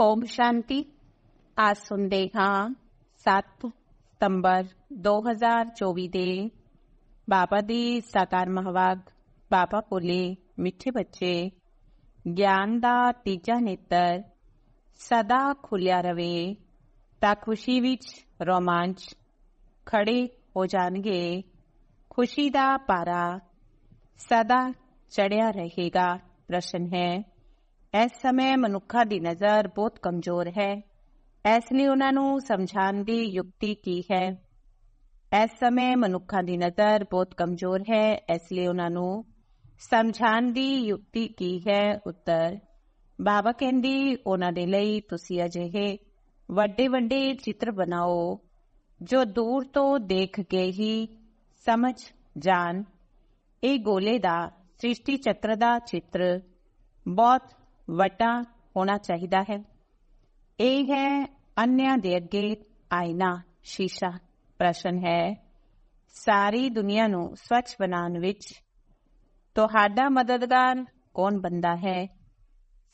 ਓਮ ਸ਼ਾਂਤੀ ਅੱਜ ਸੁਣਦੇ ਹਾਂ 7 ਸਤੰਬਰ 2024 ਦੇ ਬਾਬਾ ਦੀ ਸਾਕਾਰ ਮਹਵਾਗ ਬਾਬਾ ਬੋਲੇ ਮਿੱਠੇ ਬੱਚੇ ਗਿਆਨ ਦਾ ਤੀਜਾ ਨੇਤਰ ਸਦਾ ਖੁੱਲਿਆ ਰਵੇ ਤਾਂ ਖੁਸ਼ੀ ਵਿੱਚ ਰੋਮਾਂਚ ਖੜੇ ਹੋ ਜਾਣਗੇ ਖੁਸ਼ੀ ਦਾ ਪਾਰਾ ਸਦਾ ਚੜਿਆ ਰਹੇਗਾ ਪ੍ਰਸ਼ਨ ਹੈ ਇਸ ਸਮੇਂ ਮਨੁੱਖਾਂ ਦੀ ਨਜ਼ਰ ਬਹੁਤ ਕਮਜ਼ੋਰ ਹੈ। ਇਸ ਲਈ ਉਹਨਾਂ ਨੂੰ ਸਮਝਾਉਣ ਦੀ ਯੁਕਤੀ ਕੀ ਹੈ? ਇਸ ਸਮੇਂ ਮਨੁੱਖਾਂ ਦੀ ਨਜ਼ਰ ਬਹੁਤ ਕਮਜ਼ੋਰ ਹੈ, ਇਸ ਲਈ ਉਹਨਾਂ ਨੂੰ ਸਮਝਾਉਣ ਦੀ ਯੁਕਤੀ ਕੀ ਹੈ? ਉੱਤਰ ਬਾਬਾ ਕਹਿੰਦੀ, ਉਹਨਾਂ ਦੇ ਲਈ ਤੁਸੀਂ ਅਜਿਹੇ ਵੱਡੇ ਵੱਡੇ ਚਿੱਤਰ ਬਣਾਓ, ਜੋ ਦੂਰ ਤੋਂ ਦੇਖ ਕੇ ਹੀ ਸਮਝ, ਜਾਣ। ਇਹ ਗੋਲੇ ਦਾ, ਸ੍ਰਿਸ਼ਟੀ ਚੱਕਰ ਦਾ ਚਿੱਤਰ ਬਹੁਤ ਵੱਡਾ ਹੋਣਾ ਚਾਹੀਦਾ ਹੈ। ਇਹ ਹੈ ਅੰਨਿਆਂ ਦੇ ਅੱਗੇ ਆਇਨਾ ਸ਼ੀਸ਼ਾ। ਪ੍ਰਸ਼ਨ ਹੈ, ਸਾਰੀ ਦੁਨੀਆ ਨੂੰ ਸਵੱਛ ਬਣਾਉਣ ਵਿੱਚ ਤੁਹਾਡਾ ਮਦਦਗਾਰ ਕੌਣ ਬੰਦਾ ਹੈ?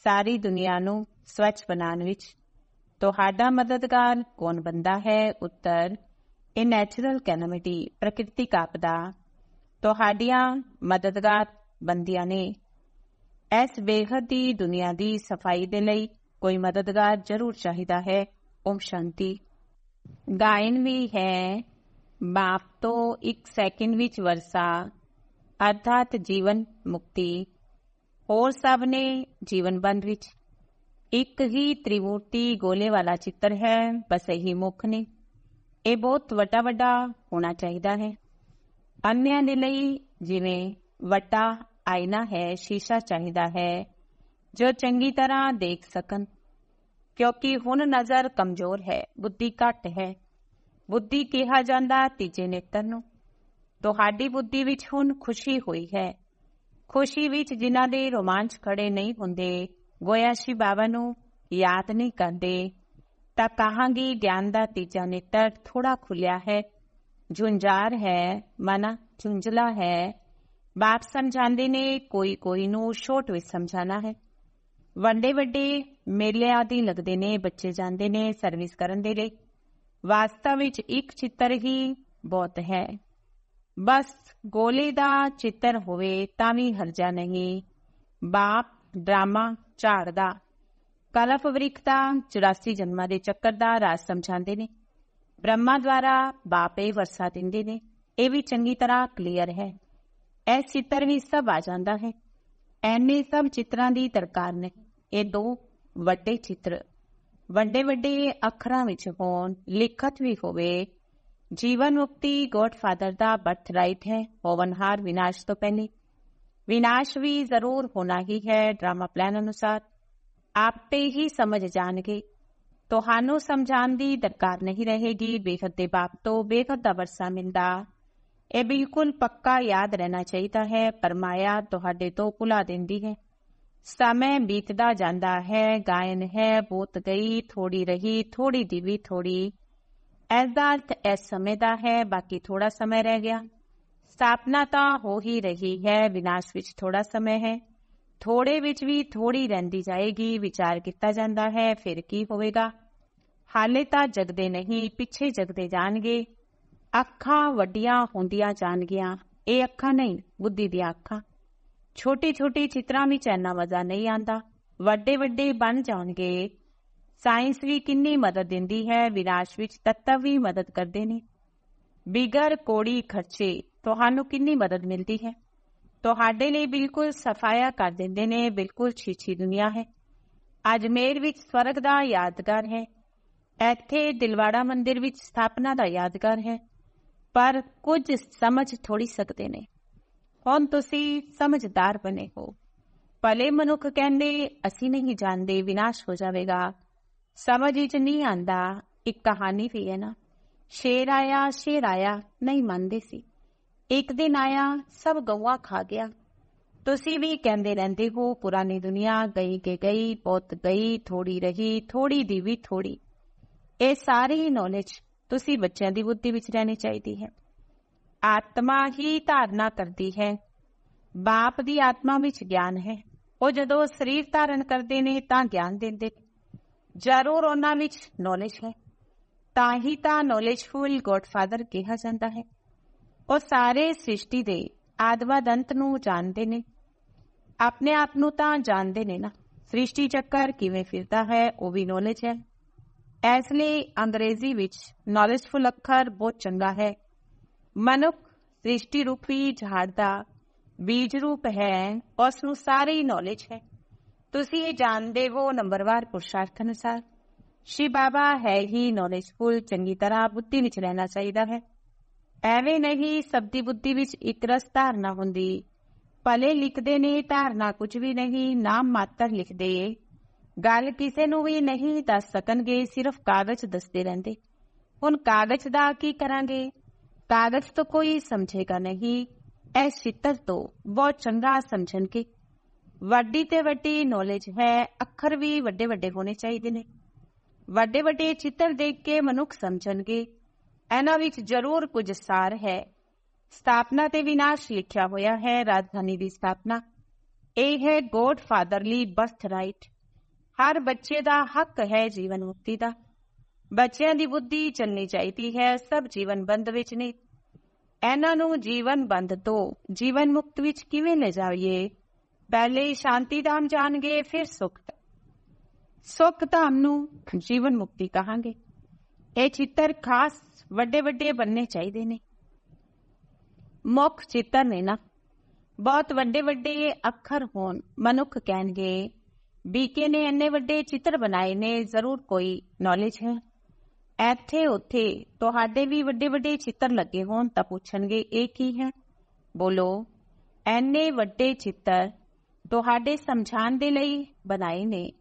ਸਾਰੀ ਦੁਨੀਆ ਨੂੰ ਸਵੱਛ ਬਣਾਉਣ ਵਿੱਚ ਤੁਹਾਡਾ ਮਦਦਗਾਰ ਕੌਣ ਬੰਦਾ ਹੈ? ਉੱਤਰ, ਇਹ ਨੈਚੁਰਲ ਕੈਨਮਿਟੀ ਪ੍ਰਕਿਰਤਿਕ ਆਪਦਾ ਤੁਹਾਡੀਆਂ ਮਦਦਗਾਰ ਬੰਦੀਆਂ ਨੇ ਇਸ ਬੇਹੱਦ ਦੀ ਦੁਨੀਆ ਦੀ ਸਫ਼ਾਈ ਦੇ ਲਈ ਕੋਈ ਮਦਦਗਾਰ ਜ਼ਰੂਰ ਚਾਹੀਦਾ ਹੈ। ਓਮ ਸ਼ਾਂਤੀ। ਗਾਇਨ ਵੀ ਹੈ। ਬਾਪ ਤੋਂ ਇੱਕ ਸੈਕਿੰਡ ਵਿੱਚ ਵਰਸਾ। ਅਰਥਾਤ ਜੀਵਨ ਮੁਕਤੀ। ਹੋਰ ਸਭ ਨੇ ਜੀਵਨ ਬੰਦ ਵਿੱਚ। ਇੱਕ ਹੀ ਤ੍ਰਿਮੂਰਤੀ ਗੋਲੇ ਵਾਲਾ ਚਿੱਤਰ ਹੈ, ਬਸ ਇਹੀ ਮੁੱਖ ਨੇ। ਇਹ ਬਹੁਤ ਵੱਡਾ ਵੱਡਾ ਹੋਣਾ ਚਾਹੀਦਾ ਹੈ। ਅੰਨਿਆਂ ਦੇ ਲਈ ਜਿਵੇਂ ਵੱਟਾ ਆਇਨਾ ਹੈ, ਸ਼ੀਸ਼ਾ ਚਾਹੀਦਾ ਹੈ, ਜੋ ਚੰਗੀ ਤਰ੍ਹਾਂ ਦੇਖ ਸਕਣ। ਕਿਉਂਕਿ ਹੁਣ ਨਜ਼ਰ ਕਮਜ਼ੋਰ ਹੈ, ਬੁੱਧੀ ਘੱਟ ਹੈ। ਬੁੱਧੀ ਕਿਹਾ ਜਾਂਦਾ ਤੀਜੇ ਨੇਤਰ ਨੂੰ, ਤੁਹਾਡੀ ਬੁੱਧੀ ਵਿੱਚ ਹੁਣ ਖੁਸ਼ੀ ਹੋਈ ਹੈ। ਖੁਸ਼ੀ ਵਿੱਚ ਜਿਨ੍ਹਾਂ ਦੇ ਰੋਮਾਂਚ ਖੜੇ ਨਹੀਂ ਹੁੰਦੇ, ਗੋਇਆ ਸ਼ੀ ਬਾਬਾ ਨੂੰ ਯਾਦ ਨਹੀਂ ਕਰਦੇ, ਤਾਂ ਕਹਾਂਗੀ ਗਿਆਨ ਦਾ ਤੀਜਾ ਨੇਤਰ ਥੋੜਾ ਖੁੱਲਿਆ ਹੈ ਝੁੰਝਾਰ ਹੈ, ਮਨ ਝੁੰਝਲਾ ਹੈ ਬਾਪ ਸਮਝਾਉਂਦੇ ਨੇ, ਕੋਈ ਕੋਈ ਨੂੰ ਛੋਟ ਵਿੱਚ ਸਮਝਾਣਾ ਹੈ। ਵੱਡੇ ਵੱਡੇ ਮੇਲੇ ਆਦਿ ਲੱਗਦੇ ਨੇ, ਬੱਚੇ ਜਾਂਦੇ ਨੇ ਸਰਵਿਸ ਕਰਨ ਦੇ ਲਈ। ਵਾਸਤਵ ਵਿੱਚ ਇੱਕ ਚਿੱਤਰ ਹੀ ਬਹੁਤ ਹੈ। ਬਸ ਗੋਲੇ ਦਾ ਚਿੱਤਰ ਹੋਵੇ ਤਾਂ ਵੀ ਹਰਜਾ ਨਹੀਂ। ਬਾਪ ਡਰਾਮਾ ਝਾੜਦਾ। ਕਲਪ ਵ੍ਰਿਖ ਦਾ 84 ਜਨਮਾਂ ਦੇ ਚੱਕਰ ਦਾ ਰਾਜ ਸਮਝਾਉਂਦੇ ਨੇ। ਬ੍ਰਹਮਾ ਦੁਆਰਾ ਬਾਪੇ ਵਰਸਾ ਦਿੰਦੇ ਨੇ। ਇਹ ਵੀ ਚੰਗੀ ਤਰ੍ਹਾਂ ਕਲੀਅਰ ਹੈ। ਇਹ ਚਿੱਤਰ ਵੀ ਸਭ ਆ ਜਾਂਦਾ ਹੈ। ਐਨੇ ਸਭ ਚਿੱਤਰਾਂ ਦੀ ਦਰਕਾਰ ਨਹੀਂ ਇਹ ਦੋ ਵੱਡੇ ਚਿੱਤਰ। ਵੱਡੇ ਵੱਡੇ ਅੱਖਰਾਂ ਵਿੱਚ ਹੋਣ, ਲਿਖਤ ਵੀ ਹੋਵੇ। ਜੀਵਨ ਮੁਕਤੀ ਗੋਡ ਦਾ ਬਰਥ ਹੈ। ਹੋਵਨਹਾਰ ਵਿਨਾਸ਼ ਤੋਂ ਪਹਿਲੇ। ਵਿਨਾਸ਼ ਵੀ ਜ਼ਰੂਰ ਹੋਣਾ ਹੀ ਹੈ ਡਰਾਮਾ ਪਲਾਨ ਅਨੁਸਾਰ। ਆਪੇ ਹੀ ਸਮਝ ਜਾਣਗੇ। ਤੁਹਾਨੂੰ ਸਮਝਾਉਣ ਦੀ ਦਰਕਾਰ ਨਹੀਂ ਰਹੇਗੀ। ਬੇਖਤ ਦੇ ਬਾਪ ਤੋਂ ਬੇਖਤ ਦਾ ਵਰਸਾ ਮਿਲਦਾ। ਇਹ ਬਿਲਕੁਲ ਪੱਕਾ ਯਾਦ ਰਹਿਣਾ ਚਾਹੀਦਾ ਹੈ। ਪਰਮਾਇਆ ਤੁਹਾਡੇ ਤੋਂ ਭੁਲਾ ਦਿੰਦੀ ਹੈ। ਸਮੇਂ ਬੀਤਦਾ ਜਾਂਦਾ ਹੈ। ਗਾਇਨ ਹੈ, ਬੋਤ ਗਈ ਥੋੜੀ ਰਹੀ ਥੋੜੀ ਦੀ ਵੀ ਥੋੜੀ ਇਸ ਦਾ ਅਰਥ ਇਸ ਸਮੇਂ ਦਾ ਹੈ, ਬਾਕੀ ਥੋੜਾ ਸਮਾਂ ਰਹਿ ਗਿਆ। ਸਥਾਪਨਾ ਤਾਂ ਹੋ ਹੀ ਰਹੀ ਹੈ, ਵਿਨਾਸ਼ ਵਿੱਚ ਥੋੜਾ ਸਮਾਂ ਹੈ। ਥੋੜੇ ਵਿੱਚ ਵੀ ਥੋੜੀ ਰਹਿੰਦੀ ਜਾਏਗੀ, ਵਿਚਾਰ ਕੀਤਾ ਜਾਂਦਾ ਹੈ, ਫਿਰ ਕੀ ਹੋਵੇਗਾ? ਹਾਲੇ ਤਾਂ ਜਗਦੇ ਨਹੀਂ, ਪਿੱਛੇ ਜਗਦੇ ਜਾਣਗੇ। ਅੱਖਾਂ ਵੱਡੀਆਂ ਹੁੰਦੀਆਂ ਜਾਣਗੀਆਂ। ਇਹ ਅੱਖਾਂ ਨਹੀਂ, ਬੁੱਧੀ ਦੀਆਂ ਅੱਖਾਂ। ਛੋਟੀ ਛੋਟੀ ਚਿੱਤਰਾਂ ਵਿੱਚ ਇੰਨਾ ਮਜ਼ਾ ਨਹੀਂ ਆਂਦਾ। ਵੱਡੇ ਵੱਡੇ ਬਣ ਜਾਣਗੇ। ਸਾਇੰਸ ਵੀ ਕਿੰਨੀ ਮਦਦ ਦਿੰਦੀ ਹੈ, ਵਿਨਾਸ਼ ਵਿੱਚ ਤੱਤਵ ਵੀ ਮਦਦ ਕਰਦੇ ਨੇ। ਬਿਗਰ ਕੋੜੀ ਖਰਚੇ, ਤੁਹਾਨੂੰ ਕਿੰਨੀ ਮਦਦ ਮਿਲਦੀ ਹੈ? ਤੁਹਾਡੇ ਲਈ ਬਿਲਕੁਲ ਸਫਾਇਆ ਕਰ ਦਿੰਦੇ ਨੇ, ਬਿਲਕੁਲ ਛੀਛੀ ਦੁਨੀਆ ਹੈ। ਅਜਮੇਰ ਵਿੱਚ ਸਵਰਗ ਦਾ ਯਾਦਗਾਰ ਹੈ। ਇੱਥੇ ਦਿਲਵਾੜਾ ਮੰਦਿਰ ਵਿੱਚ ਸਥਾਪਨਾ ਦਾ ਯਾਦਗਾਰ ਹੈ। ਪਰ ਕੁਝ ਸਮਝ ਥੋੜੀ ਸਕਦੇ ਨੇ। ਹੁਣ ਤੁਸੀਂ ਸਮਝਦਾਰ ਬਣੇ ਹੋ। ਭਲੇ ਮਨੁੱਖ ਕਹਿੰਦੇ, ਅਸੀਂ ਨਹੀਂ ਜਾਣਦੇ, ਵਿਨਾਸ਼ ਹੋ ਜਾਵੇਗਾ। ਸਮਝ ਵਿੱਚ ਨਹੀਂ ਆਂਦਾ ਇੱਕ ਕਹਾਣੀ ਵੀ ਹੈ ਨਾ। ਸ਼ੇਰ ਆਇਆ ਸ਼ੇਰ ਆਇਆ, ਨਹੀਂ ਮੰਨਦੇ ਸੀ। ਇੱਕ ਦਿਨ ਆਇਆ, ਸਭ ਗਊਆ ਖਾ ਗਿਆ। ਤੁਸੀਂ ਵੀ ਕਹਿੰਦੇ ਰਹਿੰਦੇ ਹੋ, ਪੁਰਾਣੀ ਦੁਨੀਆ ਗਈ ਕੇ ਗਈ ਬਹੁਤ ਗਈ ਥੋੜੀ ਰਹੀ ਥੋੜੀ ਦੀ ਵੀ ਥੋੜੀ ਇਹ ਸਾਰੀ ਨੌਲੇਜ ਤੁਸੀਂ ਬੱਚਿਆਂ ਦੀ ਬੁੱਧੀ ਵਿੱਚ ਰਹਿਣੀ ਚਾਹੀਦੀ ਹੈ। ਆਤਮਾ ਹੀ ਧਾਰਨਾ ਕਰਦੀ ਹੈ। ਬਾਪ ਦੀ ਆਤਮਾ ਵਿੱਚ ਗਿਆਨ ਹੈ। ਉਹ ਜਦੋਂ ਸਰੀਰ ਧਾਰਨ ਕਰਦੇ ਨੇ ਤਾਂ ਗਿਆਨ ਦਿੰਦੇ। ਜ਼ਰੂਰ ਉਹਨਾਂ ਵਿੱਚ ਨੌਲੇਜ ਹੈ। ਤਾਂ ਹੀ ਤਾਂ ਨੌਲੇਜਫੁਲ ਗੋਡਫਾਦਰ ਕਿਹਾ ਜਾਂਦਾ ਹੈ। ਉਹ ਸਾਰੇ ਸ੍ਰਿਸ਼ਟੀ ਦੇ ਆਦਿਵਦ ਅੰਤ ਨੂੰ ਜਾਣਦੇ ਨੇ। ਆਪਣੇ ਆਪ ਨੂੰ ਤਾਂ ਜਾਣਦੇ ਨੇ ਨਾ। ਸ੍ਰਿਸ਼ਟੀ ਚੱਕਰ ਕਿਵੇਂ ਫਿਰਦਾ ਹੈ, ਉਹ ਵੀ ਨੌਲੇਜ ਹੈ। ਇਸ ਲਈ ਅੰਗਰੇਜ਼ੀ ਵਿੱਚ ਨੌਲੇਜਫੁਲ ਅੱਖਰ ਬਹੁਤ ਚੰਗਾ ਹੈ। ਮਨੁੱਖ ਸ੍ਰਿਸ਼ਟੀ ਰੂਪੀ ਝਾੜ ਦਾ ਬੀਜ ਰੂਪ ਹੈ ਉਸ ਨੂੰ ਸਾਰੀ ਨੌਲੇਜ ਹੈ। ਤੁਸੀਂ ਇਹ ਜਾਣਦੇ ਹੋ ਨੰਬਰਵਾਰ ਪੁਰਸ਼ਾਰਥ ਅਨੁਸਾਰ। ਸ਼੍ਰੀ ਬਾਬਾ ਹੈ ਹੀ ਨੌਲੇਜਫੁਲ ਚੰਗੀ ਤਰ੍ਹਾਂ ਬੁੱਧੀ ਵਿੱਚ ਰਹਿਣਾ ਚਾਹੀਦਾ ਹੈ। ਐਵੇਂ ਨਹੀਂ ਸਭ ਦੀ ਬੁੱਧੀ ਵਿੱਚ ਇੱਕ ਰਸ ਧਾਰਨਾ ਹੁੰਦੀ। ਭਲੇ ਲਿਖਦੇ ਨੇ ਧਾਰਨਾ ਕੁਝ ਵੀ ਨਹੀਂ ਨਾਮ ਮਾਤਰ ਲਿਖਦੇ। ਗੱਲ ਕਿਸੇ ਨੂੰ ਵੀ ਨਹੀਂ ਦੱਸ ਸਕਣਗੇ, ਸਿਰਫ ਕਾਗਜ਼ ਦੱਸਦੇ ਰਹਿੰਦੇ। ਹੁਣ ਕਾਗਜ਼ ਦਾ ਕੀ ਕਰਾਂਗੇ? ਕਾਗਜ਼ ਤੋਂ ਕੋਈ ਸਮਝੇਗਾ ਨਹੀਂ। ਇਹ ਚਿੱਤਰ ਤੋਂ ਬਹੁਤ ਚੰਗਾ ਸਮਝਣਗੇ। ਵੱਡੀ ਤੇ ਵੱਡੀ ਨੌਲੇਜ ਹੈ, ਅੱਖਰ ਵੀ ਵੱਡੇ ਵੱਡੇ ਹੋਣੇ ਚਾਹੀਦੇ ਨੇ। ਵੱਡੇ ਵੱਡੇ ਚਿੱਤਰ ਦੇਖ ਕੇ ਮਨੁੱਖ ਸਮਝਣਗੇ। ਇਹਨਾਂ ਵਿੱਚ ਜ਼ਰੂਰ ਕੁਝ ਸਾਰ ਹੈ। ਸਥਾਪਨਾ ਤੇ ਵਿਨਾਸ਼ ਲਿਖਿਆ ਹੋਇਆ ਹੈ, ਰਾਜਧਾਨੀ ਦੀ ਸਥਾਪਨਾ। ਇਹ ਹੈ ਗੋਡ ਫਾਦਰਲੀ ਬਰਥ ਰਾਈਟ ਹਰ ਬੱਚੇ ਦਾ ਹੱਕ ਹੈ ਜੀਵਨ ਮੁਕਤੀ ਦਾ। ਬੱਚਿਆਂ ਦੀ ਬੁੱਧੀ ਚੱਲਣੀ ਚਾਹੀਦੀ ਹੈ, ਸਭ ਜੀਵਨ ਬੰਦ ਵਿੱਚ ਨਹੀਂ ਇਹਨਾਂ ਨੂੰ ਜੀਵਨ ਬੰਦ ਤੋਂ, ਜੀਵਨ ਮੁਕਤ ਵਿੱਚ ਕਿਵੇਂ ਲੈ ਜਾਈਏ? ਪਹਿਲੇ ਸ਼ਾਂਤੀ ਧਾਮ ਜਾਣਗੇ, ਫਿਰ ਸੁਖ। ਸੁਖ ਧਾਮ ਨੂੰ ਜੀਵਨ ਮੁਕਤੀ ਕਹਾਂਗੇ। ਇਹ ਚਿੱਤਰ ਖਾਸ ਵੱਡੇ ਵੱਡੇ ਬੰਨੇ ਚਾਹੀਦੇ ਨੇ। ਮੁੱਖ ਚਿੱਤਰ ਨੇ ਨਾ। ਬਹੁਤ ਵੱਡੇ ਵੱਡੇ ਅੱਖਰ ਹੋਣ, ਮਨੁੱਖ ਕਹਿਣਗੇ ਬੀਕੇ ਨੇ ਇੰਨੇ ਵੱਡੇ ਚਿੱਤਰ ਬਣਾਏ ਨੇ, ਜ਼ਰੂਰ ਕੋਈ ਨੌਲੇਜ ਹੈ। ਇੱਥੇ ਉੱਥੇ ਤੁਹਾਡੇ ਵੀ ਵੱਡੇ ਵੱਡੇ ਚਿੱਤਰ ਲੱਗੇ ਹੋਣ ਤਾਂ ਪੁੱਛਣਗੇ, ਇਹ ਕੀ ਹੈ? ਬੋਲੋ ਐਨੇ ਵੱਡੇ ਚਿੱਤਰ ਤੁਹਾਡੇ ਸਮਝਾਣ ਦੇ ਲਈ ਬਣਾਏ ਨੇ।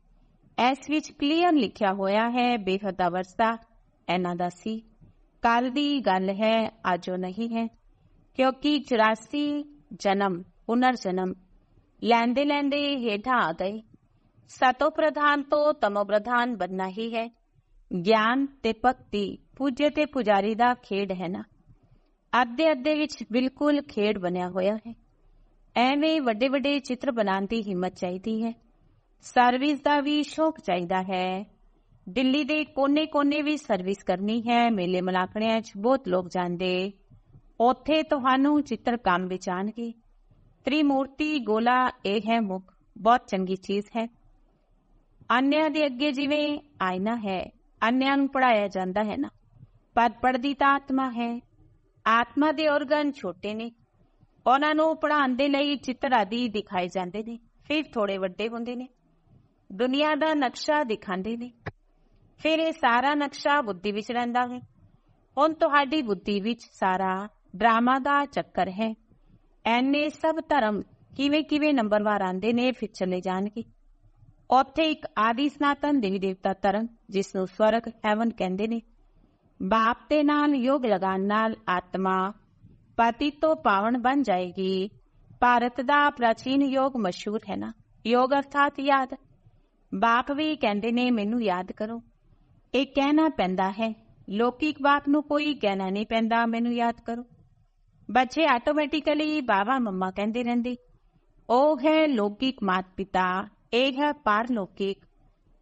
ਇਸ ਵਿੱਚ ਕਲੀਅਰ ਲਿਖਿਆ ਹੋਇਆ ਹੈ ਬੇਹਦ ਅਵਸਥਾ, ਇਹਨਾਂ ਦਾ ਸੀ। ਕੱਲ ਦੀ ਗੱਲ ਹੈ, ਅਜੋ ਨਹੀਂ ਹੈ, ਕਿਉਂਕਿ 84 ਜਨਮ ਪੁਨਰ ਜਨਮ ਲੈਂਦੇ ਲੈਂਦੇ ਹੇਠਾਂ ਆ ਗਏ। ਸਤੋ ਪ੍ਰਧਾਨ ਤੋਂ ਤਮੋ ਪ੍ਰਧਾਨ ਬੰਨਾ ਹੀ ਹੈ। ਗਿਆਨ ਤੇ ਭਗਤੀ ਪੂਜੇ ਤੇ ਪੁਜਾਰੀ ਦਾ ਖੇਡ ਹੈ ਨਾ। ਅੱਧੇ ਅੱਧੇ ਵਿੱਚ ਬਿਲਕੁਲ ਖੇਡ ਬਣਿਆ ਹੋਇਆ ਹੈ। ਐਵੇਂ ਵੱਡੇ ਵੱਡੇ ਚਿੱਤਰ ਬਣਾਉਣ ਦੀ ਹਿੰਮਤ ਚਾਹੀਦੀ ਹੈ। ਸਰਵਿਸ ਦਾ ਵੀ ਸ਼ੌਕ ਚਾਹੀਦਾ ਹੈ। ਦਿੱਲੀ ਦੇ ਕੋਨੇ-ਕੋਨੇ ਵੀ ਸਰਵਿਸ ਕਰਨੀ ਹੈ। ਮੇਲੇ ਮਲਾਕਣਿਆਂ 'ਚ ਬਹੁਤ ਲੋਕ ਜਾਂਦੇ। ਉੱਥੇ ਤੁਹਾਨੂੰ ਚਿੱਤਰ ਕੰਮ ਵਿੱਚ ਆਣਗੇ ਤ੍ਰਿਮੂਰਤੀ ਗੋਲਾ ਇਹ ਹੈ ਮੁਖ। ਬਹੁਤ ਚੰਗੀ ਚੀਜ਼ ਹੈ। ਅਨਿਆਂ ਦੇ ਅੱਗੇ ਜਿਵੇਂ ਆਇਨਾ ਹੈ, ਅਨਿਆਂ ਨੂੰ ਪੜਾਇਆ ਜਾਂਦਾ ਹੈ ਨਾ। ਪਰ ਪੜਦੀ ਤਾਂ ਆਤਮਾ ਹੈ। ਆਤਮਾ ਦੇ ਔਰਗਨ ਛੋਟੇ ਨੇ। ਉਹਨਾਂ ਨੂੰ ਪੜਾਉਣ ਦੇ ਲਈ ਚਿੱਤਰ ਆਦਿ ਦਿਖਾਏ ਜਾਂਦੇ ਨੇ। ਫਿਰ ਥੋੜੇ ਵੱਡੇ ਹੁੰਦੇ ਨੇ। ਦੁਨੀਆ ਦਾ ਨਕਸ਼ਾ ਦਿਖਾਉਂਦੇ ਨੇ। ਫਿਰ ਇਹ ਸਾਰਾ ਨਕਸ਼ਾ ਬੁੱਧੀ ਵਿੱਚ ਰਹਿੰਦਾ ਹੈ। ਹੁਣ ਤੁਹਾਡੀ ਬੁੱਧੀ ਵਿੱਚ ਸਾਰਾ ਡਰਾਮਾ ਦਾ ਚੱਕਰ ਹੈ। ਐਨੇ ਸਭ ਧਰਮ ਕਿਵੇਂ ਕਿਵੇਂ ਨੰਬਰਵਾਰ ਆਂਦੇ ਨੇ, ਫਿਰ ਚਲੇ ਜਾਣਗੇ। ਉੱਥੇ ਇੱਕ ਆਦਿ ਸਨਾਤਨ ਦੇਵੀ ਦੇਵਤਾ ਧਰਮ ਜਿਸ ਨੂੰ ਸਵਰਗ ਹੈਵਨ ਕਹਿੰਦੇ ਨੇ। ਬਾਪ ਦੇ ਨਾਲ ਯੋਗ ਲਗਾਉਣ ਨਾਲ ਆਤਮਾ ਪਤੀ ਤੋਂ ਪਾਵਨ ਬਣ ਜਾਏਗੀ। ਭਾਰਤ ਦਾ ਪ੍ਰਾਚੀਨ ਯੋਗ ਮਸ਼ਹੂਰ ਹੈ ਨਾ? ਯੋਗ ਅਰਥਾਤ ਯਾਦ। ਬਾਪ ਵੀ ਕਹਿੰਦੇ ਨੇ, ਮੈਨੂੰ ਯਾਦ ਕਰੋ। ਇਹ ਕਹਿਣਾ ਪੈਂਦਾ ਹੈ। ਲੌਕਿਕ ਬਾਪ ਨੂੰ ਕੋਈ ਕਹਿਣਾ ਨਹੀਂ ਪੈਂਦਾ, ਮੈਨੂੰ ਯਾਦ ਕਰੋ। ਬੱਚੇ ਆਟੋਮੈਟਿਕਲੀ ਬਾਬਾ ਮੰਮਾ ਕਹਿੰਦੇ ਰਹਿੰਦੇ। ਉਹ ਹੈ ਲੌਕਿਕ ਮਾਤ ਪਿਤਾ ਇਹ ਹੈ ਪਾਰਲੌਕਿਕ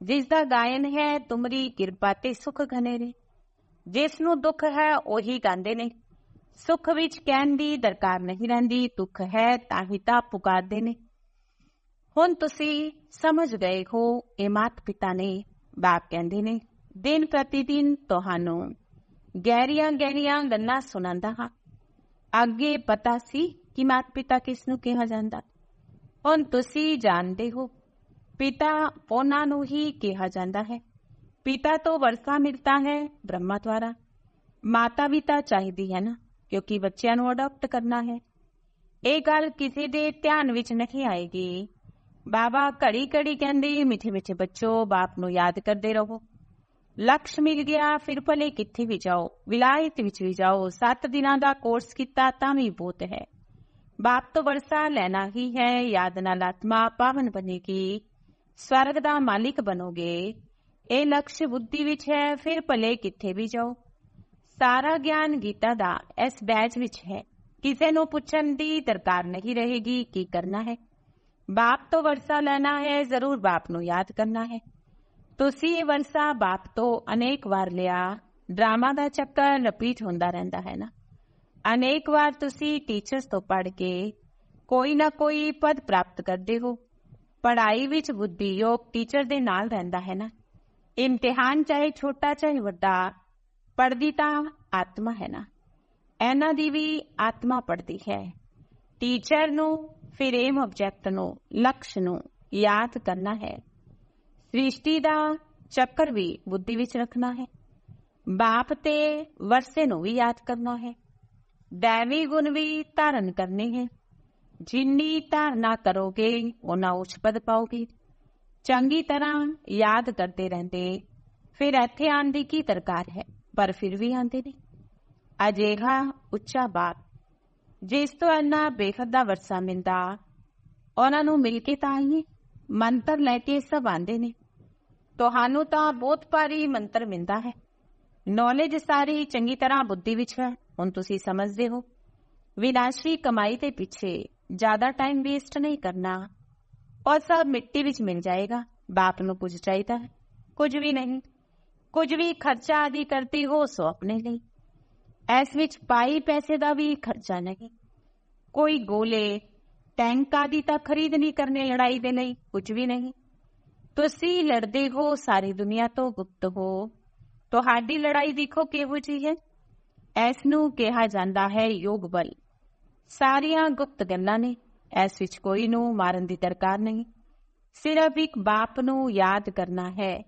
ਜਿਸ ਦਾ ਗਾਇਨ ਹੈ, ਤੁਮਰੀ ਕਿਰਪਾ ਤੇ ਸੁਖ ਘਨੇ ਨੇ ਜਿਸ ਨੂੰ ਦੁੱਖ ਹੈ, ਉਹੀ ਗਾਉਂਦੇ ਨੇ। ਸੁਖ ਵਿੱਚ ਕਹਿਣ ਦੀ ਦਰਕਾਰ ਨਹੀਂ ਰਹਿੰਦੀ, ਦੁੱਖ ਹੈ ਤਾਂ ਹੀ ਤਾਂ ਪੁਕਾਰਦੇ ਨੇ। ਹੁਣ ਤੁਸੀਂ ਸਮਝ ਗਏ ਹੋ, ਇਹ ਮਾਤ ਪਿਤਾ ਨੇ ਬਾਪ ਕਹਿੰਦੇ ਨੇ, ਦਿਨ ਪ੍ਰਤੀ ਦਿਨ ਤੁਹਾਨੂੰ ਗਹਿਰੀਆਂ ਗਹਿਰੀਆਂ ਗੱਲਾਂ ਸੁਣਾਉਂਦਾ ਹਾਂ। ਅੱਗੇ ਪਤਾ ਸੀ ਕਿ ਮਾਤ ਪਿਤਾ ਕਿਸ ਨੂੰ ਕਿਹਾ ਜਾਂਦਾ। ਹੁਣ ਤੁਸੀਂ ਜਾਣਦੇ ਹੋ ਪਿਤਾ ਉਹਨਾਂ ਨੂੰ ਹੀ ਕਿਹਾ ਜਾਂਦਾ ਹੈ ਪਿਤਾ ਤੋਂ ਵਰਸਾ ਮਿਲਦਾ ਹੈ ਬ੍ਰਹਮਾ ਦੁਆਰਾ ਮਾਤਾ ਵੀ ਤਾਂ ਚਾਹੀਦੀ ਹੈ ਨਾ ਕਿਉਂਕਿ ਬੱਚਿਆਂ ਨੂੰ ਅਡਾਪਟ ਕਰਨਾ ਹੈ ਇਹ ਗੱਲ ਕਿਸੇ ਦੇ ਧਿਆਨ ਵਿੱਚ ਨਹੀਂ ਆਏਗੀ ਬਾਬਾ ਘੜੀ ਘੜੀ ਕਹਿੰਦੇ ਮਿੱਠੇ ਮਿੱਠੇ ਬੱਚੋ ਬਾਪ ਨੂੰ ਯਾਦ ਕਰਦੇ ਰਹੋ ਲਕਸ਼ ਮਿਲ ਗਿਆ ਫਿਰ ਭਲੇ ਕਿੱਥੇ ਵੀ ਜਾਓ ਵਿਲਾਇਤ ਵਿੱਚ ਵੀ ਜਾਓ 7 ਦਿਨਾਂ ਦਾ ਕੋਰਸ ਕੀਤਾ ਤਾਂ ਵੀ ਬਹੁਤ ਹੈ ਬਾਪ ਤੋਂ ਵਰਸਾ ਲੈਣਾ ਹੀ ਹੈ ਯਾਦ ਨਾਲ ਆਤਮਾ ਪਾਵਨ ਬਣੇਗੀ ਸਵਰਗ ਦਾ ਮਾਲਿਕ ਬਣੋਗੇ। ਇਹ ਲਕਸ਼ ਬੁੱਧੀ ਵਿੱਚ ਹੈ, ਫਿਰ ਭਲੇ ਕਿੱਥੇ ਵੀ ਜਾਓ। ਸਾਰਾ ਗਿਆਨ ਗੀਤਾ ਦਾ ਇਸ ਬੈਚ ਵਿੱਚ ਹੈ। ਕਿਸੇ ਨੂੰ ਪੁੱਛਣ ਦੀ ਦਰਕਾਰ ਨਹੀਂ ਰਹੇਗੀ, ਕੀ ਕਰਨਾ ਹੈ। ਬਾਪ ਤੋਂ ਵਰਸਾ ਲੈਣਾ ਹੈ, ਜ਼ਰੂਰ ਬਾਪ ਨੂੰ ਯਾਦ ਕਰਨਾ ਹੈ। ਤੁਸੀਂ ਇਹ ਵਰਸਾ ਬਾਪ ਤੋਂ ਅਨੇਕ ਵਾਰ ਲਿਆ, ਡਰਾਮਾ ਦਾ ਚੱਕਰ ਰਿਪੀਟ ਹੁੰਦਾ ਰਹਿੰਦਾ ਹੈ ਨਾ। ਅਨੇਕ ਵਾਰ ਤੁਸੀਂ ਟੀਚਰਸ ਤੋਂ ਪੜ੍ਹ ਕੇ ਕੋਈ ਨਾ ਕੋਈ ਪਦ ਪ੍ਰਾਪਤ ਕਰਦੇ ਹੋ। ਪੜ੍ਹਾਈ ਵਿੱਚ ਬੁੱਧੀ ਯੋਗ ਟੀਚਰ ਦੇ ਨਾਲ ਰਹਿੰਦਾ ਹੈ ਨਾ। ਇਮਤਿਹਾਨ ਚਾਹੇ ਛੋਟਾ ਚਾਹੇ ਵੱਡਾ ਪੜਦੀ ਤਾਂ ਆਤਮਾ ਹੈ ਨਾ। ਇਹਨਾਂ ਦੀ ਵੀ ਆਤਮਾ ਪੜਦੀ ਹੈ। ਟੀਚਰ ਨੂੰ, ਫਿਰ ਏਮ ਆਬਜੈਕਟ ਨੂੰ, ਲਕਸ਼ ਨੂੰ ਯਾਦ ਕਰਨਾ ਹੈ। ਸ੍ਰਿਸ਼ਟੀ ਦਾ ਚੱਕਰ ਵੀ ਬੁੱਧੀ ਵਿੱਚ ਰੱਖਣਾ ਹੈ। ਬਾਪ ਤੇ ਵਰਸੇ ਨੂੰ ਵੀ ਯਾਦ ਕਰਨਾ ਹੈ। ਦੇਵੀ ਗੁਣ ਵੀ ਧਾਰਨ ਕਰਨੇ ਹੈ। ਜਿੰਨੀ ਧਾਰਨਾ ਕਰੋਗੇ, ਉਹਨਾਂ ਉੱਚ ਪਦ ਪਾਓਗੇ। ਚੰਗੀ ਤਰ੍ਹਾਂ ਯਾਦ ਕਰਦੇ ਰਹਿੰਦੇ। ਫਿਰ ਇੱਥੇ ਆਉਣ ਦੀ ਕੀ ਦਰਕਾਰ ਹੈ? ਪਰ ਫਿਰ ਵੀ ਆਉਂਦੇ ਨੇ। ਅਜੇਹਾ ਉੱਚਾ ਬਾਪ, ਜਿਸ ਤੋਂ ਇੰਨਾ ਬੇਖਦ ਦਾ ਵਰਸਾ ਮਿਲਦਾ, ਉਹਨਾਂ ਨੂੰ ਮਿਲ ਕੇ ਤਾਂ ਆਈਏ। ਮੰਤਰ ਲੈ ਕੇ ਸਭ ਆਂਦੇ ਨੇ। ਤੁਹਾਨੂੰ ਤਾਂ ਬਹੁਤ ਭਾਰੀ ਮੰਤਰ ਮਿਲਦਾ ਹੈ। ਨੌਲੇਜ ਸਾਰੀ ਚੰਗੀ ਤਰ੍ਹਾਂ ਬੁੱਧੀ ਵਿੱਚ ਹੈ। ਹੁਣ ਤੁਸੀਂ ਸਮਝਦੇ ਹੋ। ਵਿਨਾਸ਼ੀ ਕਮਾਈ ਦੇ ਪਿੱਛੇ ਜ਼ਿਆਦਾ ਟਾਈਮ ਵੇਸਟ ਨਹੀਂ ਕਰਨਾ। ਔਰ ਸਭ ਮਿੱਟੀ ਵਿੱਚ ਮਿਲ ਜਾਏਗਾ। ਬਾਪ ਨੂੰ ਕੁਝ ਚਾਹੀਦਾ ਹੈ। ਕੁਝ ਵੀ ਨਹੀਂ। ਕੁਝ ਵੀ ਖਰਚਾ ਆਦਿ ਕਰਤੀ ਹੋ ਸੋ ਆਪਣੇ ਲਈ। ਐਸ ਵਿੱਚ ਪਾਈ ਪੈਸੇ ਦਾ ਵੀ ਖਰਚਾ ਨਹੀਂ। ਕੋਈ ਗੋਲੇ, ਟੈਂਕ ਆਦਿ ਤਾਂ ਖਰੀਦ ਨਹੀਂ ਕਰਨੇ, ਲੜਾਈ ਦੇ ਲਈ ਕੁਝ ਵੀ ਨਹੀਂ। ਤੁਸੀਂ ਲੜਦੇ ਹੋ, ਸਾਰੀ ਦੁਨੀਆ ਤੋਂ ਗੁਪਤ ਹੋ। ਤੁਹਾਡੀ ਲੜਾਈ ਦੇਖੋ ਕਿਹੋ ਜੀ ਹੈ। ਐਸ ਨੂੰ ਕਿਹਾ ਜਾਂਦਾ ਹੈ ਯੋਗ ਬਲ। ਸਾਰੀਆਂ ਗੁਪਤ ਗੱਲਾਂ ਨੇ ਐਸ ਵਿੱਚ ਕੋਈ ਨੂੰ ਮਾਰਨ ਦੀ ਦਰਕਾਰ ਨਹੀਂ। ਸਿਰਫ ਇੱਕ ਬਾਪ ਨੂੰ ਯਾਦ ਕਰਨਾ ਹੈ।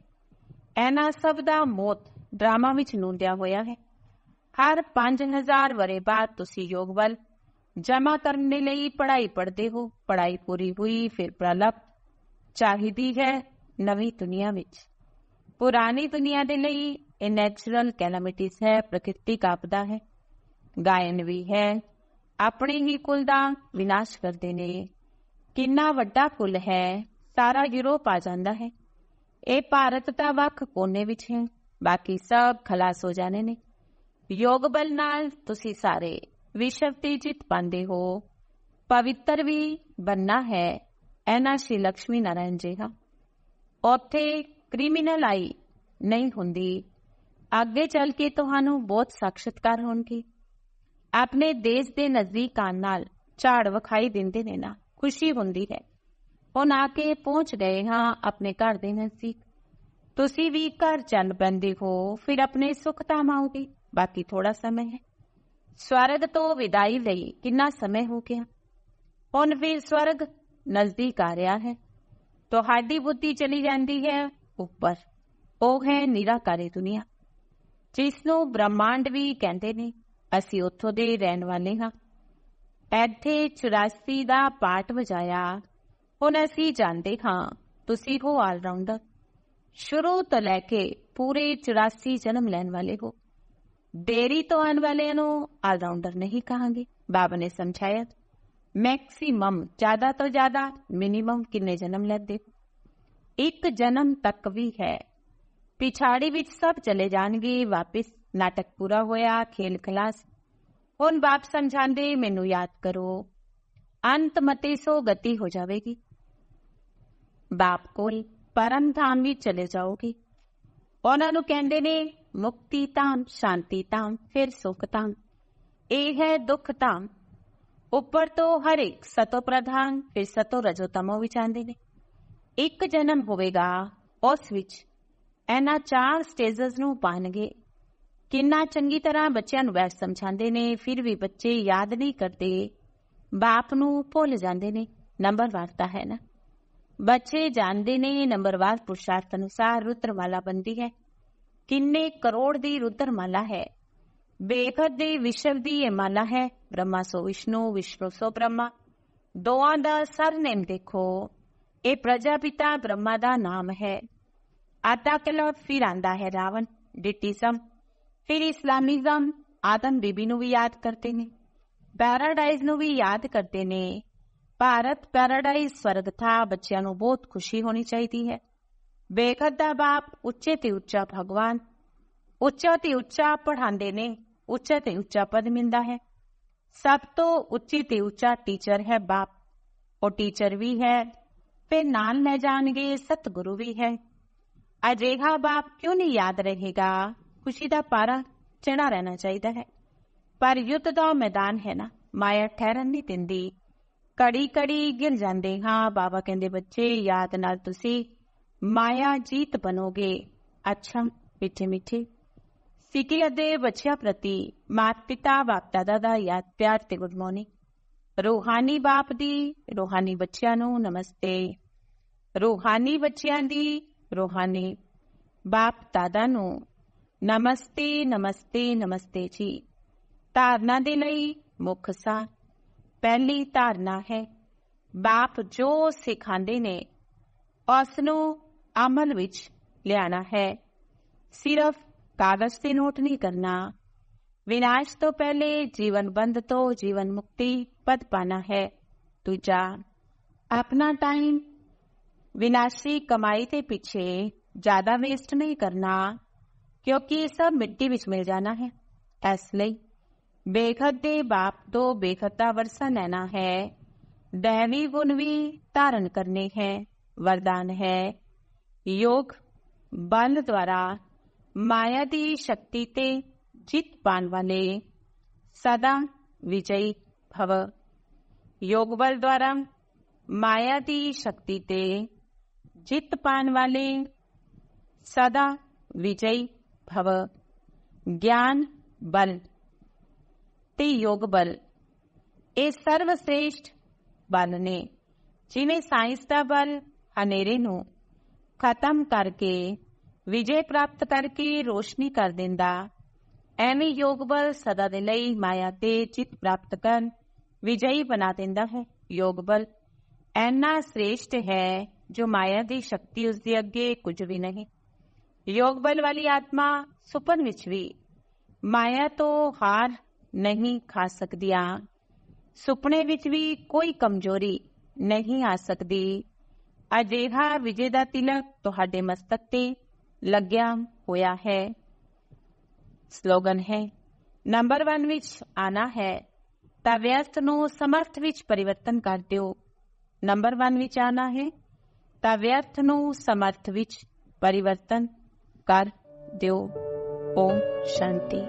ਐਨਾ ਸਭ ਦਾ ਮੌਤ ਡਰਾਮਾ ਵਿੱਚ ਨੂੰਦਿਆ ਹੋਇਆ ਹੈ। ਹਰ 5000 ਵਰੇ ਬਾਅਦ ਤੁਸੀਂ ਯੋਗ ਬਲ, ਜਮਾ ਕਰਨ ਦੇ ਲਈ ਪੜ੍ਹਾਈ ਪੜ੍ਹਦੇ ਹੋ, ਪੜ੍ਹਾਈ ਪੂਰੀ ਹੋਈ ਫਿਰ ਪ੍ਰਲਪ ਚਾਹੀਦੀ ਹੈ ਨਵੀਂ ਦੁਨੀਆ ਵਿੱਚ। ਪੁਰਾਣੀ ਦੁਨੀਆ ਦੇ ਲਈ ਇਹ ਨੈਚੁਰਲ ਕੈਲਾਮਿਟੀਜ਼ ਹੈ, ਪ੍ਰਕਿਰਤੀ ਆਪਦਾ ਹੈ। ਗਾਇਨ ਵੀ ਹੈ ਆਪਣੇ ਹੀ ਕੁਲ ਦਾ ਵਿਨਾਸ਼ ਕਰਦੇ ਨੇ। ਕਿੰਨਾ ਵੱਡਾ ਕੁਲ ਹੈ, ਸਾਰਾ ਯੂਰਪ ਆ ਜਾਂਦਾ ਹੈ। ਇਹ ਭਾਰਤ ਦਾ ਵੱਖ ਕੋਨੇ ਵਿੱਚ ਹੈ, ਬਾਕੀ ਸਭ ਖਲਾਸ ਹੋ ਜਾਣੇ ਨੇ। ਯੋਗ ਬਲ ਨਾਲ ਤੁਸੀਂ ਸਾਰੇ ਵਿਸ਼ਵ ਤੇ ਜਿੱਤ ਪਾਉਂਦੇ ਹੋ। ਪਵਿੱਤਰ ਵੀ ਬੰਨਾ ਹੈ, ਐਨਾ ਸ਼੍ਰੀ ਲక్ష్ਮੀ ਨਾਰਾਇਣ ਜੀ ਹਾਂ ਉੱਥੇ ਕ੍ਰਿਮੀਨਲ ਆਈ ਨਹੀਂ ਹੁੰਦੀ। ਅੱਗੇ ਚੱਲ ਕੇ ਤੁਹਾਨੂੰ ਬਹੁਤ ਸਾਖਸ਼ਤਕਾਰ ਹੋਣਗੇ। ਆਪਣੇ ਦੇਸ਼ ਦੇ ਨਜ਼ਦੀਕ ਆਣ ਨਾਲ ਝਾੜ ਵਿਖਾਈ ਦਿੰਦੇ ਨੇ ਨਾ, ਖੁਸ਼ੀ ਹੁੰਦੀ ਹੈ। ਹੁਣ ਆ ਕੇ ਪਹੁੰਚ ਗਏ ਹਾਂ ਆਪਣੇ ਘਰ ਦੇ ਨਜ਼ਦੀਕ। ਤੁਸੀਂ ਵੀ ਘਰ ਚੱਲ ਪੈਂਦੇ ਹੋ, ਫਿਰ ਆਪਣੇ ਸੁੱਖ ਤਾਮਾਓਗੇ ਬਾਕੀ ਥੋੜਾ ਸਮਾਂ ਹੈ। ਸਵਰਗ ਤੋਂ ਵਿਦਾਈ ਲਈ ਕਿੰਨਾ ਸਮਾਂ ਹੋ ਗਿਆ? ਹੁਣ ਵੀ ਸਵਰਗ ਨਜ਼ਦੀਕ ਆ ਰਿਹਾ ਹੈ। ਤੁਹਾਡੀ ਬੁੱਧੀ ਚਲੀ ਜਾਂਦੀ ਹੈ ਉੱਪਰ। ਉਹ ਹੈ ਨਿਰਾਕਾਰੀ ਦੁਨੀਆ। ਜਿਸ ਨੂੰ ਬ੍ਰਹਮਾਂਡ ਵੀ ਕਹਿੰਦੇ ਨੇ ਅਸੀਂ ਉੱਥੋਂ ਦੇ ਰਹਿਣ ਵਾਲੇ ਹਾਂ। ਇੱਥੇ 84 ਦਾ ਪਾਠ ਵਜਾਇਆ। ਹੁਣ ਅਸੀਂ ਜਾਣਦੇ ਹਾਂ। ਤੁਸੀਂ ਹੋ ਆਲ ਰਾਉਂਡਰ ਸ਼ੁਰੂ ਤੋਂ ਲੈ ਕੇ ਪੂਰੇ 84 ਜਨਮ ਲੈਣ ਵਾਲੇ ਹੋ। ਦੇਰੀ ਤੋਂ ਆਉਣ ਵਾਲਿਆਂ ਨੂੰ ਆਲਰਾਉਂਡਰ ਨਹੀਂ ਕਹਾਂਗੇ। ਬਾਬਾ ਨੇ ਸਮਝਾਇਆ ਮੈਕਸਿਮਮ ਜ਼ਿਆਦਾ ਤੋਂ ਜ਼ਿਆਦਾ ਮਿਨੀਮਮ ਕਿੰਨੇ ਜਨਮ ਲੈਂਦੇ? ਇੱਕ ਜਨਮ ਤੱਕ ਵੀ ਹੈ। ਪਿਛਾੜੀ ਵਿੱਚ ਸਭ ਚਲੇ ਜਾਣਗੇ ਵਾਪਸ। ਨਾਟਕ ਪੂਰਾ ਹੋਇਆ, ਖੇਲ ਖਲਾਸ ਹੁਣ ਬਾਪ ਸਮਝਾਉਂਦੇ, ਮੈਨੂੰ ਯਾਦ ਕਰੋ, ਅੰਤ ਮਤੇ ਸੋ ਗਤੀ ਹੋ ਜਾਵੇਗੀ। ਬਾਪ ਕੋਲ ਪਰਮ ਧਾਮ ਵਿੱਚ ਚਲੇ ਜਾਓਗੇ। ਉਹਨਾਂ ਨੂੰ ਕਹਿੰਦੇ ਨੇ, ਮੁਕਤੀ ਧਾਮ, ਸ਼ਾਂਤੀ ਧਾਮ, ਫਿਰ ਸੁਖ ਧਾਮ। ਇਹ ਹੈ ਦੁੱਖ ਧਾਮ। ਉੱਪਰ ਤੋਂ ਹਰ ਇੱਕ ਸਤੋ ਪ੍ਰਧਾਨ, ਫਿਰ ਸਤੋ ਰਜੋ ਤਮੋ ਵਿੱਚ ਆਉਂਦੇ ਨੇ। ਇੱਕ ਜਨਮ ਹੋਵੇਗਾ, ਉਸ ਵਿੱਚ ਇਹਨਾਂ ਚਾਰ ਸਟੇਜਸ ਨੂੰ ਪਾਣਗੇ। ਕਿੰਨਾ ਚੰਗੀ ਤਰ੍ਹਾਂ ਬੱਚਿਆਂ ਨੂੰ ਬੈਠ ਸਮਝਾਉਂਦੇ ਨੇ, ਫਿਰ ਵੀ ਬੱਚੇ ਯਾਦ ਨਹੀਂ ਕਰਦੇ। ਬਾਪ ਨੂੰ ਭੁੱਲ ਜਾਂਦੇ ਨੇ ਨੰਬਰਵਾਰ ਤਾਂ ਹੈ ਨਾ। ਬੱਚੇ ਜਾਣਦੇ ਨੇ ਨੰਬਰਵਾਰ ਪੁਰਸ਼ਾਰਥ ਅਨੁਸਾਰ ਰੁਦਰਮਾਲਾ ਬੰਦੀ ਹੈ। ਕਿੰਨੇ ਕਰੋੜ ਦੀ ਰੁਦਰਮਾਲਾ ਹੈ। ਬੇਖਦ ਦੇ ਵਿਸ਼ਵ ਦੀ ਇਹ ਮਾਲਾ ਹੈ। ਬ੍ਰਹਮਾ ਸੋ ਵਿਸ਼ਨੂੰ ਵਿਸ਼ਨੂੰ ਸੋ ਬ੍ਰਹਮਾ। ਦੋਆਂ ਦਾ ਸਰਨੇਮ ਦੇਖੋ। ਇਹ ਪ੍ਰਜਾਪਿਤਾ ਬ੍ਰਹਮਾ ਦਾ ਨਾਮ ਹੈ। ਆਤਾ ਕਲਾ ਫਿਰ ਆਂਦਾ ਹੈ ਰਾਵਣ ਡਿਟਿਜ਼ਮ ਫਿਰ ਇਸਲਾਮਿਜ਼ਮ ਆਦਮ ਬੀਬੀ ਨੂੰ ਵੀ ਯਾਦ ਕਰਦੇ ਨੇ ਪੈਰਾਡਾਈਜ਼ ਨੂੰ ਵੀ ਯਾਦ ਕਰਦੇ ਨੇ ਭਾਰਤ ਪੈਰਾਡਾਈਜ਼ ਸਵਰਗ ਥਾ ਬੱਚਿਆਂ ਨੂੰ ਬਹੁਤ ਖੁਸ਼ੀ ਹੋਣੀ ਚਾਹੀਦੀ ਹੈ ਬੇਖਦ ਦਾ ਬਾਪ ਉੱਚੇ ਤੇ ਉੱਚਾ ਭਗਵਾਨ ਉੱਚਾ ਤੇ ਉੱਚਾ ਪੜ੍ਹਾਉਂਦੇ ਨੇ ਉੱਚਾ ਤੇ ਉੱਚਾ ਪਦ ਮਿਲਦਾ ਹੈ ਸਭ ਤੋਂ ਉੱਚੀ ਤੇ ਉੱਚਾ ਟੀਚਰ ਹੈ ਬਾਪ ਉਹ ਟੀਚਰ ਵੀ ਹੈ ਫਿਰ ਨਾਲ ਲੈ ਜਾਣਗੇ ਸਤਿਗੁਰੂ ਵੀ ਹੈ ਅਜਿਹਾ ਬਾਪ ਕਿਉਂ ਨਹੀਂ ਯਾਦ ਰਹੇਗਾ ਖੁਸ਼ੀ ਦਾ ਪਾਰਾ ਚੜਾ ਰਹਿਣਾ ਚਾਹੀਦਾ ਹੈ। ਪਰ ਯੁੱਧ ਦਾ ਮੈਦਾਨ ਹੈ ਨਾ, ਮਾਇਆ ਠਹਿਰਨ ਨਹੀਂ ਦਿੰਦੀ। ਕੜੀ ਕੜੀ ਗਿਰ ਜਾਂਦੇ, ਹਾਂ ਬਾਬਾ, ਕਹਿੰਦੇ ਬੱਚੇ, ਯਾਦ ਨਾਲ ਤੁਸੀਂ ਮਾਇਆ ਜੀਤ ਬਣੋਗੇ। ਅੱਛਾ, ਮਿੱਠੇ ਮਿੱਠੇ। ਸਿੱਖਿਆ ਦੇ ਬੱਚਿਆਂ ਪ੍ਰਤੀ ਮਾਤ ਪਿਤਾ ਬਾਪ ਦਾਦਾ ਦਾ ਯਾਦ, ਪਿਆਰ ਤੇ ਗੁੱਡ ਮਾਰਨਿੰਗ। ਰੂਹਾਨੀ ਬਾਪ ਦੀ, ਰੂਹਾਨੀ ਬੱਚਿਆਂ ਨੂੰ ਨਮਸਤੇ। ਰੂਹਾਨੀ ਬੱਚਿਆਂ ਦੀ, ਰੋਹਾਨੀ ਬਾਪ ਦਾਦਾ ਨੂੰ ਨਮਸਤੇ ਨਮਸਤੇ ਨਮਸਤੇ ਜੀ। ਧਾਰਨਾ ਦੇ ਲਈ ਮੁੱਖ ਸਾਰ। ਪਹਿਲੀ ਧਾਰਨਾ ਹੈ, ਬਾਪ ਜੋ ਸਿਖਾਉਂਦੇ ਨੇ ਉਸ ਨੂੰ ਅਮਲ ਵਿੱਚ ਲਿਆਣਾ ਹੈ। ਸਿਰਫ ਕਾਗਜ਼ ਤੇ ਨੋਟ ਨਹੀਂ ਕਰਨਾ। ਵਿਨਾਸ਼ ਤੋਂ ਪਹਿਲੇ ਜੀਵਨ ਬੰਦ ਤੋਂ ਜੀਵਨ ਮੁਕਤੀ ਪਦ ਪਾਣਾ ਹੈ। ਦੂਜਾ, ਆਪਣਾ ਟਾਈਮ ਵਿਨਾਸ਼ੀ ਕਮਾਈ ਦੇ ਪਿੱਛੇ ਜ਼ਿਆਦਾ ਵੇਸਟ ਨਹੀਂ ਕਰਨਾ। ਕਿਉਂਕਿ ਇਹ ਸਭ ਮਿੱਟੀ ਵਿੱਚ ਮਿਲ ਜਾਣਾ ਹੈ ਇਸ ਲਈ ਬੇਖਤ ਦੇ ਬਾਪ ਤੋਂ ਬੇਖਤ ਦਾ ਵਰਸਾ ਲੈਣਾ ਹੈ ਦੇਵੀ ਗੁਣ ਵੀ ਧਾਰਨ ਕਰਨੇ ਹੈ ਵਰਦਾਨ ਹੈ ਯੋਗ ਬਲ ਦੁਆਰਾ ਮਾਇਆ ਦੀ ਸ਼ਕਤੀ ਤੇ ਜਿੱਤ ਪਾਣ ਵਾਲੇ ਸਦਾ ਵਿਜਈ ਭਵ ਯੋਗ ਬਲ ਦੁਆਰਾ ਮਾਇਆ ਦੀ ਸ਼ਕਤੀ ਤੇ ਜਿੱਤ ਪਾਣ ਵਾਲੇ ਸਦਾ ਵਿਜਈ ਭਵ ਗਿਆਨ ਬਲ, ਤੇ ਯੋਗ ਬਲ। ਇਹ ਸਰਵ ਸ੍ਰੇਸ਼ਟ ਬਲ ਨੇ, ਜਿਵੇਂ ਸਾਇੰਸ ਦਾ ਬਲ ਹਨੇਰੇ ਨੂੰ ਖਤਮ ਕਰਕੇ ਵਿਜੇ ਪ੍ਰਾਪਤ ਕਰਕੇ ਰੋਸ਼ਨੀ ਕਰ ਦਿੰਦਾ, ਐਵੇਂ ਯੋਗ ਬਲ ਸਦਾ ਦੇ ਲਈ ਮਾਇਆ ਤੇ ਜਿੱਤ ਪ੍ਰਾਪਤ ਕਰਨ ਵਿਜਈ ਬਣਾ ਦਿੰਦਾ ਹੈ। ਯੋਗ ਬਲ ਐਨਾ ਸ੍ਰੇਸ਼ਟ ਹੈ ਜੋ ਮਾਇਆ ਦੀ ਸ਼ਕਤੀ ਉਸ ਦੇ ਅੱਗੇ ਕੁਝ ਵੀ ਨਹੀਂ। ਯੋਗ ਬਲ ਵਾਲੀ ਆਤਮਾ ਸੁਪਨ ਵਿੱਚ ਵੀ ਮਾਇਆ ਤੋਂ ਹਾਰ ਨਹੀਂ ਖਾ ਸਕਦੀਆਂ। ਸੁਪਨੇ ਵਿੱਚ ਵੀ ਕੋਈ ਕਮਜ਼ੋਰੀ ਨਹੀਂ ਆ ਸਕਦੀ। ਅਜਿਹਾ ਵਿਜੇ ਦਾ ਤਿਲਕ ਤੁਹਾਡੇ ਮਸਤਕ ਤੇ ਲੱਗਿਆ ਹੋਇਆ ਹੈ। ਸਲੋਗਨ ਹੈ, ਨੰਬਰ 1 ਵਿੱਚ ਆਣਾ ਹੈ। ਤਾਂ ਵਿਅਸਤ ਨੂੰ ਸਮਰਥ ਵਿੱਚ ਪਰਿਵਰਤਨ ਕਰ ਦਿਓ। ਨੰਬਰ 1 ਵਿੱਚ ਆਣਾ ਹੈ, ਤਾਂ ਵਿਅਰਥ ਨੂੰ ਸਮਰਥ ਵਿੱਚ ਪਰਿਵਰਤਨ ਕਰ ਦਿਓ। ਓਮ ਸ਼ਾਂਤੀ।